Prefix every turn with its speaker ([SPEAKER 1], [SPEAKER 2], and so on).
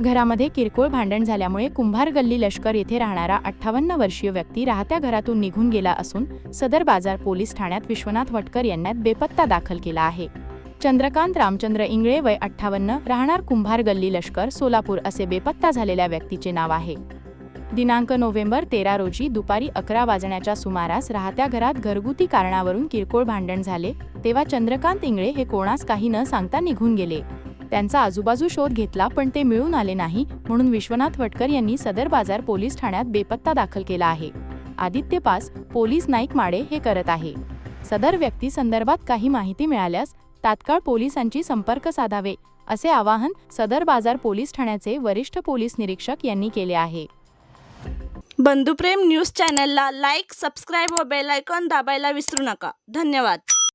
[SPEAKER 1] घरामध्ये किरकोळ भांडण झाल्यामुळे कुंभार गल्ली लष्कर येथे राहणारा अठ्ठावन्न वर्षीय व्यक्ती राहत्या घरातून निघून गेला असून सदर बाजार पोलीस ठाण्यात विश्वनाथ वटकर यांना बेपत्ता दाखल केला आहे. चंद्रकांत रामचंद्र इंगळे वय अठ्ठावन्न राहणार कुंभार गल्ली लष्कर सोलापूर असे बेपत्ता झालेल्या व्यक्तीचे नाव आहे. दिनांक नोव्हेंबर तेरा रोजी दुपारी अकरा वाजण्याच्या सुमारास राहत्या घरात घरगुती कारणावरून किरकोळ भांडण झाले तेव्हा चंद्रकांत इंगळे हे कोणास काही न सांगता निघून गेले. त्यांचा आजूबाजू शोध घेतला पण ते मिळून आले नाही म्हणून विश्वनाथ वटकर यांनी सदर बाजार पोलीस ठाण्यात बेपत्ता दाखल केला आहे. आदित्य पास पोलीस नाईक माडे हे करत आहे. सदर व्यक्ती संदर्भात काही माहिती मिळाल्यास तात्काळ पोलिसांची संपर्क साधावे असे आवाहन सदर बाजार पोलीस ठाण्याचे वरिष्ठ पोलीस निरीक्षक यांनी केले आहे.
[SPEAKER 2] बंधुप्रेम न्यूज चॅनलला लाईक सबस्क्राईब व बेल आयकॉन दाबायला विसरू नका. धन्यवाद.